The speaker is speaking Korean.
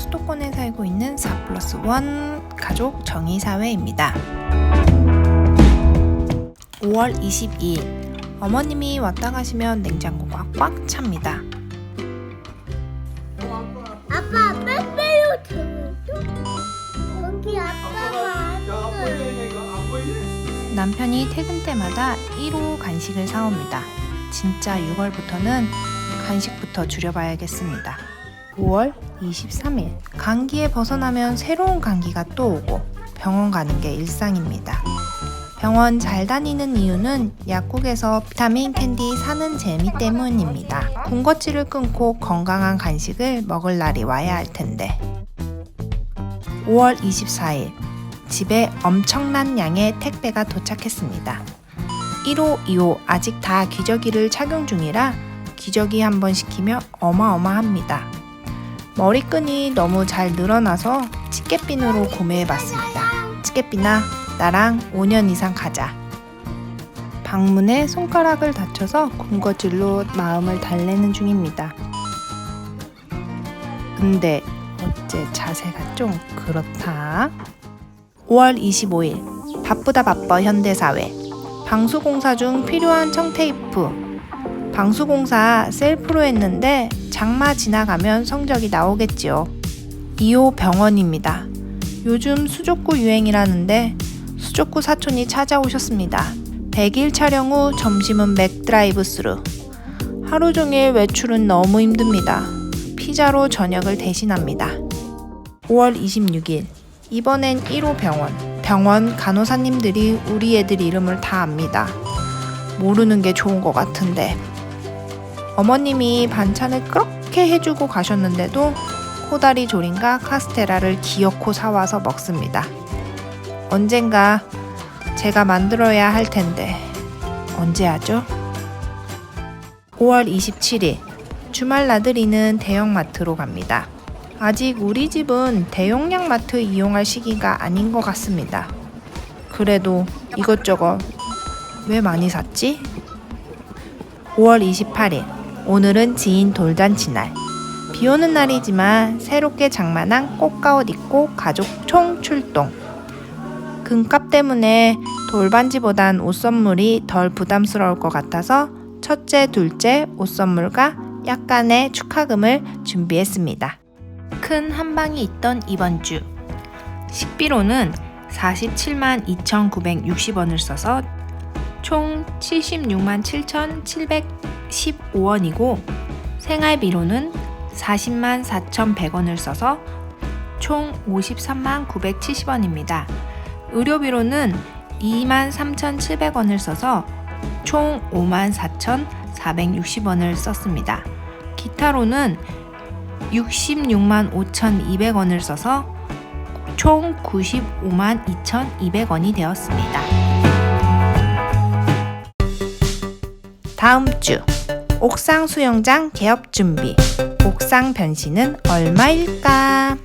수도권에 살고 있는 4 플러스 1 가족 정의사회입니다. 5월 22일 어머님이 왔다 가시면 냉장고가 꽉 찹니다. 아빠 빼빼로. 여기 아빠가. 남편이 퇴근 때마다 1호 간식을 사옵니다. 진짜 6월부터는 간식부터 줄여봐야겠습니다. 5월 23일 감기에 벗어나면 새로운 감기가 또 오고 병원 가는 게 일상입니다. 병원 잘 다니는 이유는 약국에서 비타민 캔디 사는 재미 때문입니다. 군것질을 끊고 건강한 간식을 먹을 날이 와야 할 텐데. 5월 24일 집에 엄청난 양의 택배가 도착했습니다. 1호, 2호 아직 다 기저귀를 착용 중이라 기저귀 한 번 시키면 어마어마합니다. 머리끈이 너무 잘 늘어나서 치켓핀으로 구매해봤습니다. 치켓핀아, 나랑 5년 이상 가자. 방문에 손가락을 다쳐서 군것질로 마음을 달래는 중입니다. 근데 어째 자세가 좀 그렇다. 5월 25일 바쁘다 바빠 현대사회 방수공사 중 필요한 청테이프 방수공사 셀프로 했는데 장마 지나가면 성적이 나오겠지요. 2호 병원입니다. 요즘 수족구 유행이라는데 수족구 사촌이 찾아오셨습니다. 100일 촬영 후 점심은 맥드라이브 스루. 하루 종일 외출은 너무 힘듭니다. 피자로 저녁을 대신합니다. 5월 26일 이번엔 1호 병원. 병원 간호사님들이 우리 애들 이름을 다 압니다. 모르는 게 좋은 것 같은데. 어머님이 반찬을 그렇게 해주고 가셨는데도 코다리 조림과 카스테라를 기어코 사와서 먹습니다. 언젠가 제가 만들어야 할 텐데 언제 하죠? 5월 27일 주말 나들이는 대형마트로 갑니다. 아직 우리 집은 대용량 마트 이용할 시기가 아닌 것 같습니다. 그래도 이것저것 왜 많이 샀지? 5월 28일 오늘은 지인 돌잔치 날. 비 오는 날이지만 새롭게 장만한 꽃가옷 입고 가족 총 출동. 금값 때문에 돌반지보단 옷 선물이 덜 부담스러울 것 같아서 첫째, 둘째 옷 선물과 약간의 축하금을 준비했습니다. 큰 한방이 있던 이번 주. 식비로는 47만 2,960원을 써서 총 76만 7,715원이고 생활비로는 40만 4,100원을 써서 총 53만 970원입니다. 의료비로는 2만 3,700원을 써서 총 5만 4,460원을 썼습니다. 기타로는 66만 5,200원을 써서 총 95만 2,200원이 되었습니다. 다음 주 옥상 수영장 개업 준비. 옥상 변신은 얼마일까?